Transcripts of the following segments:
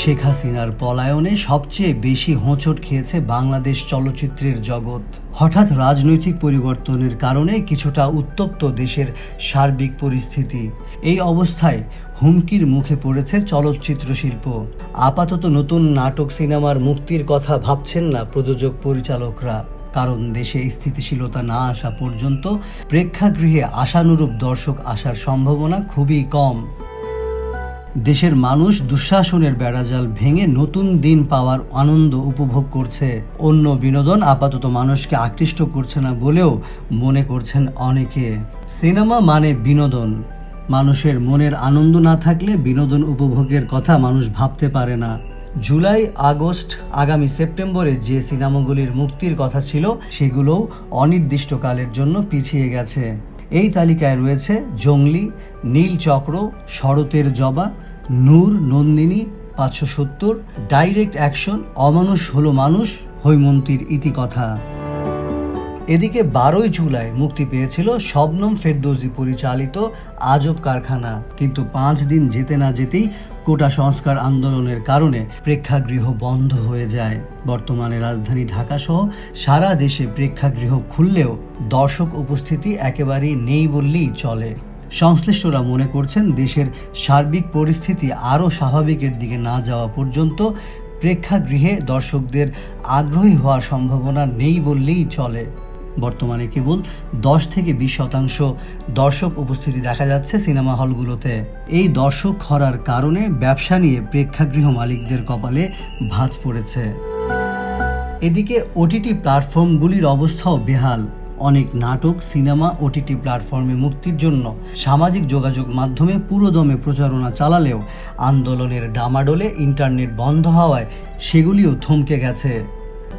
শেখ হাসিনার পলায়নে সবচেয়ে বেশি হোঁচট খেয়েছে বাংলাদেশ চলচ্চিত্রের জগৎ। হঠাৎ রাজনৈতিক পরিবর্তনের কারণে কিছুটা উত্তপ্ত দেশের সার্বিক পরিস্থিতি। এই অবস্থায় হুমকির মুখে পড়েছে চলচ্চিত্র শিল্প। আপাতত নতুন নাটক সিনেমার মুক্তির কথা ভাবছেন না প্রযোজক পরিচালকরা। কারণ দেশে স্থিতিশীলতা না আসা পর্যন্ত প্রেক্ষাগৃহে আশানুরূপ দর্শক আসার সম্ভাবনা খুবই কম। দেশের মানুষ দুঃশাসনের বেড়াজাল ভেঙে নতুন দিন পাওয়ার আনন্দ উপভোগ করছে। অন্য বিনোদন আপাতত মানুষকে আকৃষ্ট করছে না বলেও মনে করছেন অনেকে। সিনেমা মানে বিনোদন। মানুষের মনের আনন্দ না থাকলে বিনোদন উপভোগের কথা মানুষ ভাবতে পারে না। জুলাই, আগস্ট, আগামী সেপ্টেম্বরে যে সিনেমাগুলির মুক্তির কথা ছিল, সেগুলোও অনির্দিষ্টকালের জন্য পিছিয়ে গেছে। এই তালিকায় রয়েছে জঙ্গলি নীলচক্র শরতের জবা, নূর, নন্দিনী, পাঁচশো সত্তর, ডাইরেক্ট অ্যাকশন, অমানুষ হলো মানুষ, হৈমন্তীর ইতিকথা। এদিকে বারোই জুলাই মুক্তি পেয়েছিল শবনম ফেরদৌজি পরিচালিত আজব কারখানা। কিন্তু পাঁচ দিন যেতে না যেতেই কোটা সংস্কার আন্দোলনের কারণে প্রেক্ষাগৃহ বন্ধ হয়ে যায়। বর্তমানে রাজধানী ঢাকা সহ সারা দেশে প্রেক্ষাগৃহ খুললেও দর্শক উপস্থিতি একেবারেই নেই বললেই চলে। সংশ্লিষ্টরা মনে করছেন দেশের সার্বিক পরিস্থিতি আরও স্বাভাবিকের দিকে না যাওয়া পর্যন্ত প্রেক্ষাগৃহে দর্শকদের আগ্রহী হওয়ার সম্ভাবনা নেই বললেই চলে। বর্তমানে কেবল দশ থেকে বিশ শতাংশ দর্শক উপস্থিতি দেখা যাচ্ছে সিনেমা হলগুলোতে। এই দর্শক খরার কারণে ব্যবসা নিয়ে প্রেক্ষাগৃহ মালিকদের কপালে ভাঁজ পড়েছে। এদিকে ওটিটি প্ল্যাটফর্মগুলির অবস্থাও বেহাল। অনেক নাটক, সিনেমা ওটিটি প্ল্যাটফর্মে মুক্তির জন্য সামাজিক যোগাযোগ মাধ্যমে পুরোদমে প্রচারণা চালালেও আন্দোলনের ডামাডোলে ইন্টারনেট বন্ধ হওয়ায় সেগুলিও থমকে গেছে।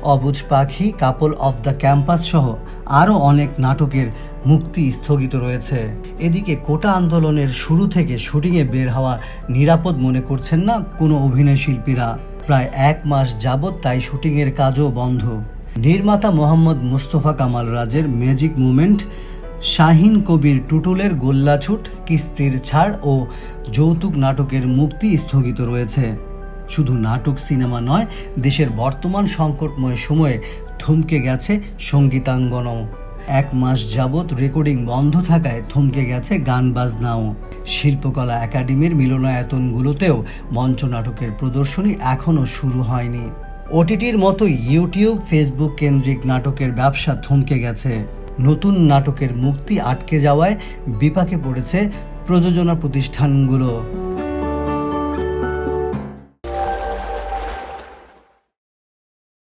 অবুজ পাখি, কাপল অফ দ্য ক্যাম্পাস সহ আরও অনেক নাটকের মুক্তি স্থগিত রয়েছে। এদিকে কোটা আন্দোলনের শুরু থেকে শুটিংয়ে বের হওয়া নিরাপদ মনে করছেন না কোনো অভিনয় শিল্পীরা। প্রায় এক মাস যাবৎ তাই শুটিংয়ের কাজও বন্ধ। নির্মাতা মোহাম্মদ মুস্তফা কামাল রাজের ম্যাজিক মুমেন্ট, শাহিন কবির টুটুলের গোল্লাছুট, কিস্তির ছাড় ও যৌতুক নাটকের মুক্তি স্থগিত রয়েছে। শুধু নাটক, সিনেমা নয়, দেশের বর্তমান সংকটময় সময়ে থমকে গেছে সঙ্গীতাঙ্গনও। এক মাস যাবৎ রেকর্ডিং বন্ধ থাকায় থমকে গেছে গান বাজনাও। শিল্পকলা একাডেমির মিলনায়তনগুলোতেও মঞ্চ নাটকের প্রদর্শনী এখনও শুরু হয়নি। ওটিটির মতো ইউটিউব, ফেসবুক কেন্দ্রিক নাটকের ব্যবসা থমকে গেছে। নতুন নাটকের মুক্তি আটকে যাওয়ায় বিপাকে পড়েছে প্রযোজনা প্রতিষ্ঠানগুলো।